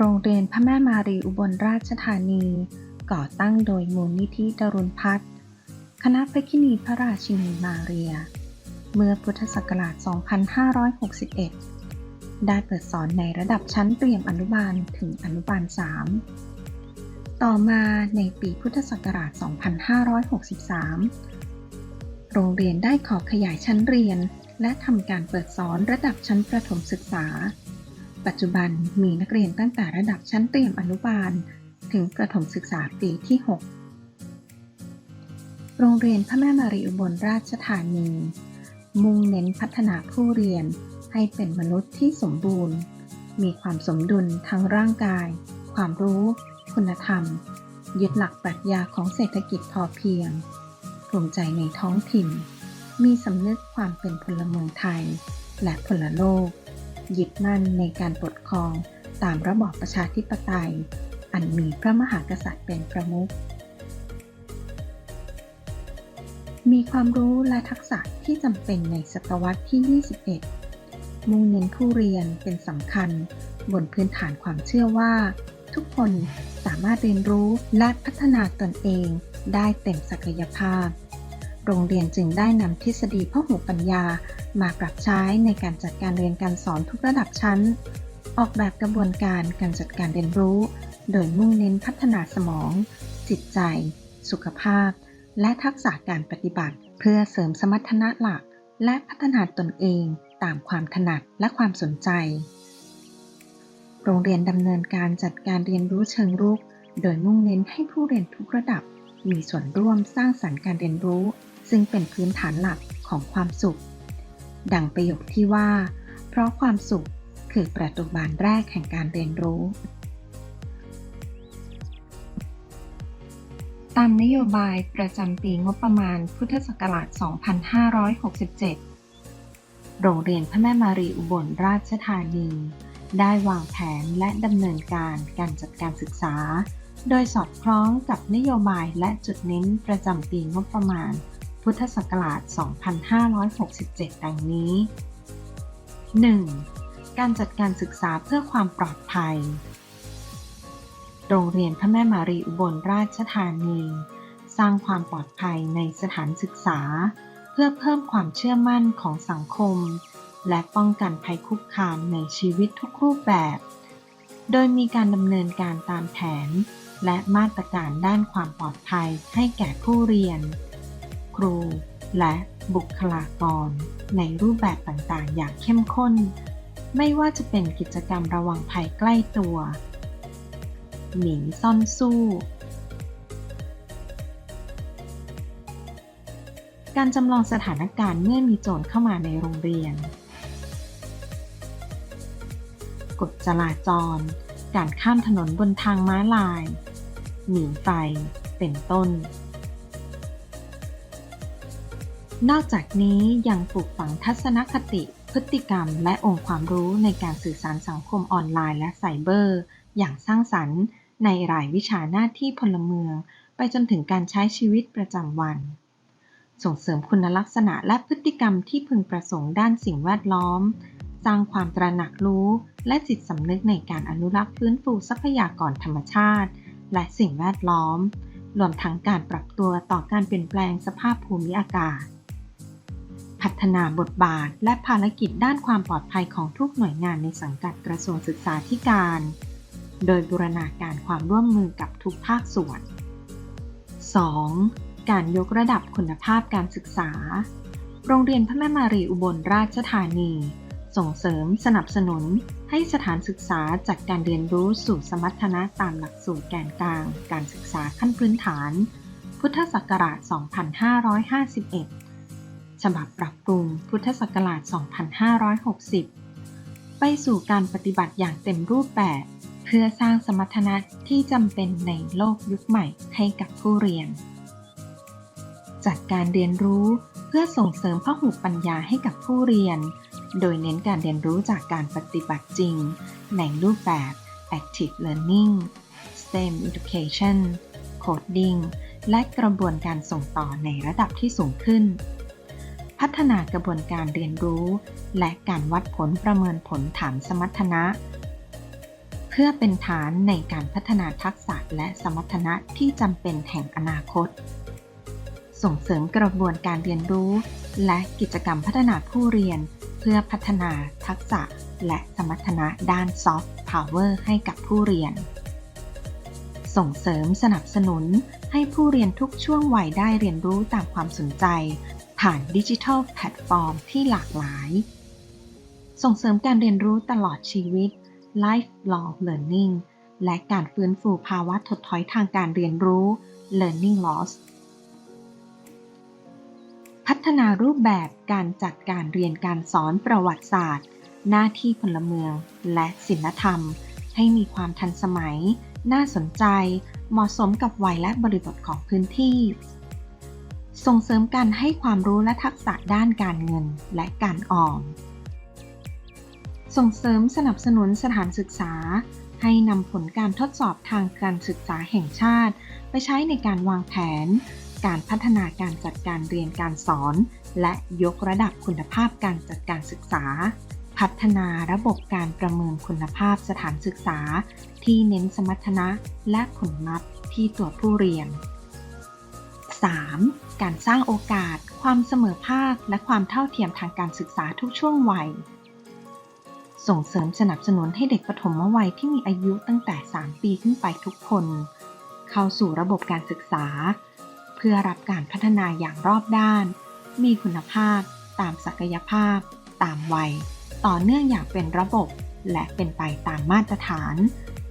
โรงเรียนพระแม่มารีอุบลราชธานี ก่อตั้งโดยมูลนิธิดรุณพัฒน์คณะพระคินีพระราชินีมาเรีย เมื่อพุทธศักราช 2561 ได้เปิดสอนในระดับชั้นเตรียมอนุบาลถึงอนุบาล 3 ต่อมาในปีพุทธศักราช 2563 โรงเรียนได้ขอขยายชั้นเรียนและทำการเปิดสอนระดับชั้นประถมศึกษา ปัจจุบันมีนักเรียนตั้งแต่ระดับชั้นเตรียมอนุบาล ถึงประถมศึกษาปีที่ 6 โรงเรียนพระแม่มารีอุบลราชธานี มุ่งเน้นพัฒนาผู้เรียนให้เป็นมนุษย์ที่สมบูรณ์ มีความสมดุลทั้งร่างกาย ความรู้ คุณธรรม ยึดหลักปรัชญาของเศรษฐกิจพอเพียง ภูมิใจในท้องถิ่น มีสำนึกความเป็นพลเมืองไทย และพลโลก ยึดมั่นในการปกครองตามระบอบประชาธิปไตย อันมีพระมหากษัตริย์เป็นประมุข มีความรู้และทักษะที่จำเป็นในศตวรรษที่ 21 มุ่งเน้นผู้เรียนเป็นสำคัญ บนพื้นฐานความเชื่อว่า ทุกคนสามารถเรียนรู้และพัฒนาตนเองได้เต็มศักยภาพ โรงเรียนจึงได้นำทฤษฎีพหูปัญญา มาปรับใช้ในการจัดการเรียนการสอนทุกระดับชั้น ออกแบบกระบวนการการจัดการเรียนรู้ โดยมุ่งเน้นพัฒนาสมอง จิตใจ สุขภาพ และทักษะการปฏิบัติ เพื่อเสริมสมรรถนะหลัก และพัฒนาตนเองตามความถนัดและความสนใจ โรงเรียนดำเนินการจัดการเรียนรู้เชิงรุก โดยมุ่งเน้นให้ผู้เรียนทุกระดับมีส่วนร่วมสร้างสรรค์การเรียนรู้ ซึ่งเป็นพื้นฐานหลักของความสุข ดังประโยคที่ว่า เพราะความสุขคือประตูบานแรกแห่งการเรียนรู้ ตามนโยบายประจำปีงบประมาณพุทธศักราช 2567 โรงเรียนพระแม่มารีอุบลราชธานี ได้วางแผนและดำเนินการการจัดการศึกษา โดยสอดคล้องกับนโยบายและจุดเน้นประจำปีงบประมาณ พุทธศักราช 2567 ดังนี้ 1. การจัดการศึกษาเพื่อความปลอดภัย โรงเรียนพระแม่มารีอุบลราชธานี สร้างความปลอดภัยในสถานศึกษา เพื่อเพิ่มความเชื่อมั่นของสังคม และป้องกันภัยคุกคามในชีวิตทุกรูปแบบ โดยมีการดำเนินการตามแผน และมาตรการด้านความปลอดภัยให้แก่ผู้เรียน ครู และบุคลากร ในรูปแบบต่างๆ อย่างเข้มข้น ไม่ว่าจะเป็นกิจกรรมระวังภัยใกล้ตัว หนีซ่อนสู้ การจำลองสถานการณ์เมื่อมีโจรเข้ามาในโรงเรียน กฎจราจร การข้ามถนนบนทางม้าลาย หนีไฟ เป็นต้น นอกจากนี้ยังปลูกฝังทัศนคติ พฤติกรรม และองค์ความรู้ในการสื่อสารสังคมออนไลน์และไซเบอร์ อย่างสร้างสรรค์ ในหลายวิชาหน้าที่พลเมือง ไปจนถึงการใช้ชีวิตประจำวัน ส่งเสริมคุณลักษณะและพฤติกรรมที่พึงประสงค์ด้านสิ่งแวดล้อม สร้างความตระหนักรู้ และจิตสำนึกในการอนุรักษ์ฟื้นฟูทรัพยากรธรรมชาติ และสิ่งแวดล้อม รวมทั้งการปรับตัวต่อการเปลี่ยนแปลงสภาพภูมิอากาศ พัฒนาบทบาท และภารกิจด้านความปลอดภัยของทุกหน่วยงานในสังกัดกระทรวงศึกษาธิการ โดยบูรณาการความร่วมมือกับทุกภาคส่วน 2. การยกระดับคุณภาพการศึกษา โรงเรียนพระแม่มารีอุบลราชธานี ส่งเสริมสนับสนุนให้สถานศึกษาจัดการเรียนรู้สู่สมรรถนะตามหลักสูตรแกนกลาง การศึกษาขั้นพื้นฐาน พุทธศักราช 2551 ฉบับปรับปรุงพุทธศักราช 2560 ไปสู่การปฏิบัติอย่างเต็มรูปแบบ เพื่อสร้างสมรรถนะที่จำเป็นในโลกยุคใหม่ให้กับผู้เรียน จัดการเรียนรู้เพื่อส่งเสริมพหุปัญญาให้กับผู้เรียน โดยเน้นการเรียนรู้จากการปฏิบัติจริง ในรูปแบบ Active Learning STEM Education Coding และกระบวนการส่งต่อในระดับที่สูงขึ้น พัฒนากระบวนการเรียนรู้ และการวัดผลประเมินผลฐานสมรรถนะ เพื่อเป็นฐานในการพัฒนาทักษะและสมรรถนะที่จำเป็นแห่งอนาคต ส่งเสริมกระบวนการเรียนรู้ และกิจกรรมพัฒนาผู้เรียน เพื่อพัฒนาทักษะและสมรรถนะด้านซอฟต์พาวเวอร์ให้กับผู้เรียน ส่งเสริมสนับสนุนให้ผู้เรียนทุกช่วงวัยได้เรียนรู้ตามความสนใจ ผ่านดิจิทัลแพลตฟอร์มที่หลากหลาย ส่งเสริมการเรียนรู้ตลอดชีวิต lifelong learning และการฟื้นฟูภาวะถดถอยทางการเรียนรู้ learning loss พัฒนารูปแบบการจัดการเรียนการสอนประวัติศาสตร์ หน้าที่พลเมือง และศิลธรรม ให้มีความทันสมัย น่าสนใจ เหมาะสมกับวัยและบริบทของพื้นที่ ส่งเสริมการให้ความรู้และทักษะด้านการเงินและการออม ส่งเสริมสนับสนุนสถานศึกษา ให้นำผลการทดสอบทางการศึกษาแห่งชาติ ไปใช้ในการวางแผน การพัฒนาการจัดการเรียนการสอน และยกระดับคุณภาพการจัดการศึกษา พัฒนาระบบการประเมินคุณภาพสถานศึกษา ที่เน้นสมรรถนะและผลลัพธ์ที่ตัวผู้เรียน 3. การสร้างโอกาส ความเสมอภาค และความเท่าเทียมทางการศึกษาทุกช่วงวัย ส่งเสริมสนับสนุนให้เด็กปฐมวัยที่มีอายุตั้งแต่ 3 ปีขึ้นไปทุกคน เข้าสู่ระบบการศึกษา เพื่อรับการพัฒนาอย่างรอบด้าน มีคุณภาพ ตามศักยภาพ ตามวัย ต่อเนื่องอย่างเป็นระบบ และเป็นไปตามมาตรฐาน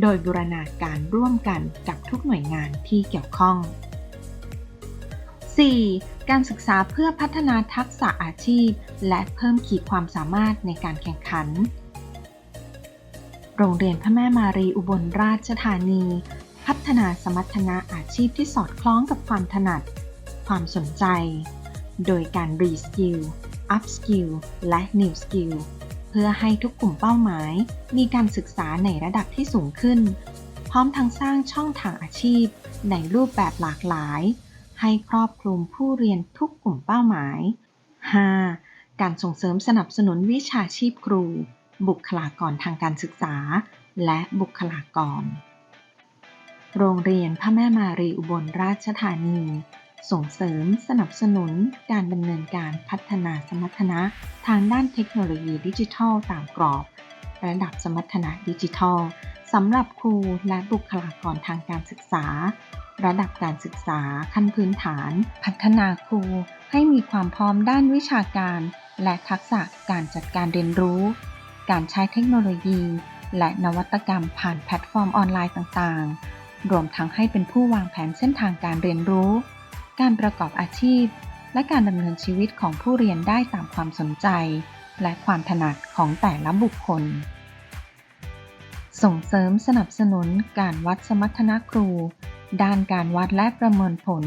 โดยบูรณาการร่วมกันกับทุกหน่วยงานที่เกี่ยวข้อง 4. การศึกษาเพื่อพัฒนาทักษะอาชีพ และเพิ่มขีดความสามารถในการแข่งขัน โรงเรียนพระแม่มารีอุบลราชธานี พัฒนาสมรรถนะอาชีพที่สอดคล้องกับความถนัด ความสนใจ โดยการ Reskill Upskill และ New Skill เพื่อให้ทุกกลุ่มเป้าหมาย มีการศึกษาในระดับที่สูงขึ้น พร้อมทั้งสร้างช่องทางอาชีพ ในรูปแบบหลากหลาย ให้ครอบคลุมผู้เรียนทุกกลุ่มเป้าหมาย 5. การส่งเสริมสนับสนุนวิชาชีพครู บุคลากรทางการศึกษา และบุคลากร โรงเรียนพระแม่มารีอุบลราชธานี ส่งเสริมสนับสนุนการดำเนินการพัฒนาสมรรถนะทางด้านเทคโนโลยีดิจิทัลตามกรอบ ระดับสมรรถนะดิจิทัลสำหรับครูและบุคลากรทางการศึกษา ระดับการศึกษาขั้นพื้นฐาน พัฒนาครูให้มีความพร้อมด้านวิชาการ และทักษะการจัดการเรียนรู้ การใช้เทคโนโลยี และนวัตกรรมผ่านแพลตฟอร์มออนไลน์ต่างๆ รวมทั้งให้เป็นผู้วางแผนเส้นทางการเรียนรู้ การประกอบอาชีพ และการดำเนินชีวิตของผู้เรียนได้ตามความสนใจ และความถนัดของแต่ละบุคคล ส่งเสริมสนับสนุนการวัดสมรรถนะครู ด้านการวัดและประเมินผล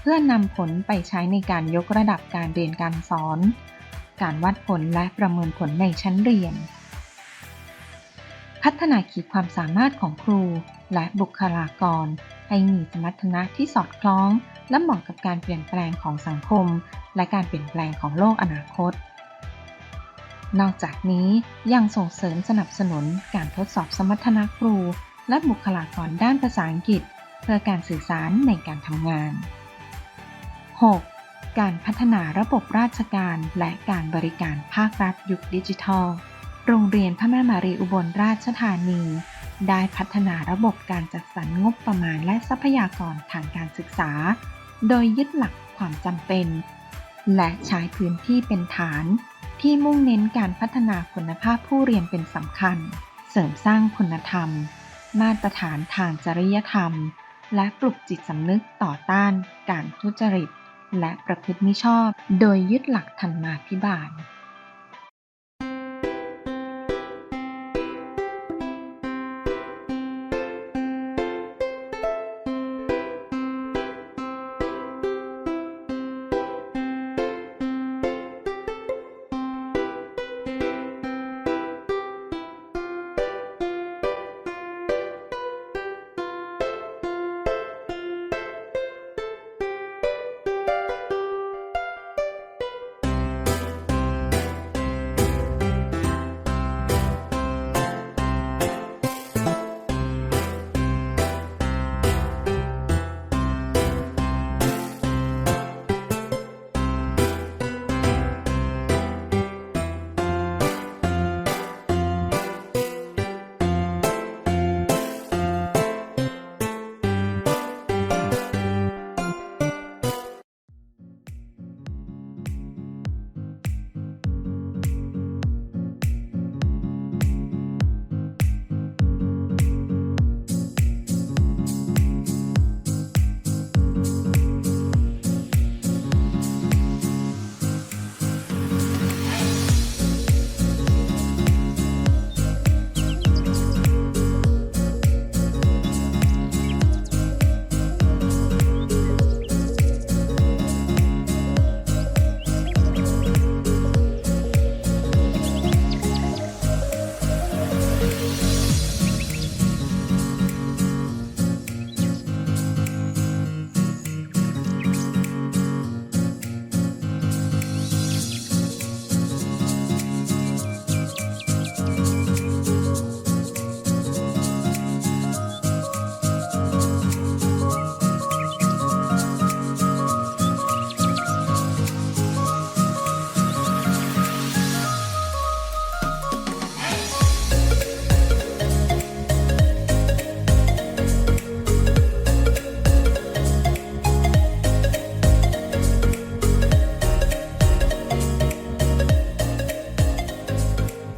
เพื่อนำผลไปใช้ในการยกระดับการเรียนการสอน การวัดผลและประเมินผลในชั้นเรียน พัฒนาขีดความสามารถของครูและบุคลากร ให้มีสมรรถนะที่สอดคล้อง และเหมาะกับการเปลี่ยนแปลงของสังคม และการเปลี่ยนแปลงของโลกอนาคตนอกจากนี้ยังส่งเสริมสนับสนุนการทดสอบสมรรถนะครู และบุคลากรด้านภาษาอังกฤษ พื่อการสื่อสารในการทำงาน 6. การพัฒนาระบบราชการและการบริการภาครัฐยุคดิจิทัล โรงเรียนพระแม่มารีอุบลราชธานี ได้พัฒนาระบบการจัดสรรงบประมาณและทรัพยากรทางการศึกษา โดยยึดหลักความจำเป็น และใช้พื้นที่เป็นฐาน ที่มุ่งเน้นการพัฒนาคุณภาพผู้เรียนเป็นสำคัญ เสริมสร้างคุณธรรม มาตรฐานทางจริยธรรม และปลุกจิตสำนึกต่อต้านการทุจริต และประพฤติมิชอบ โดยยึดหลักธรรมาภิบาล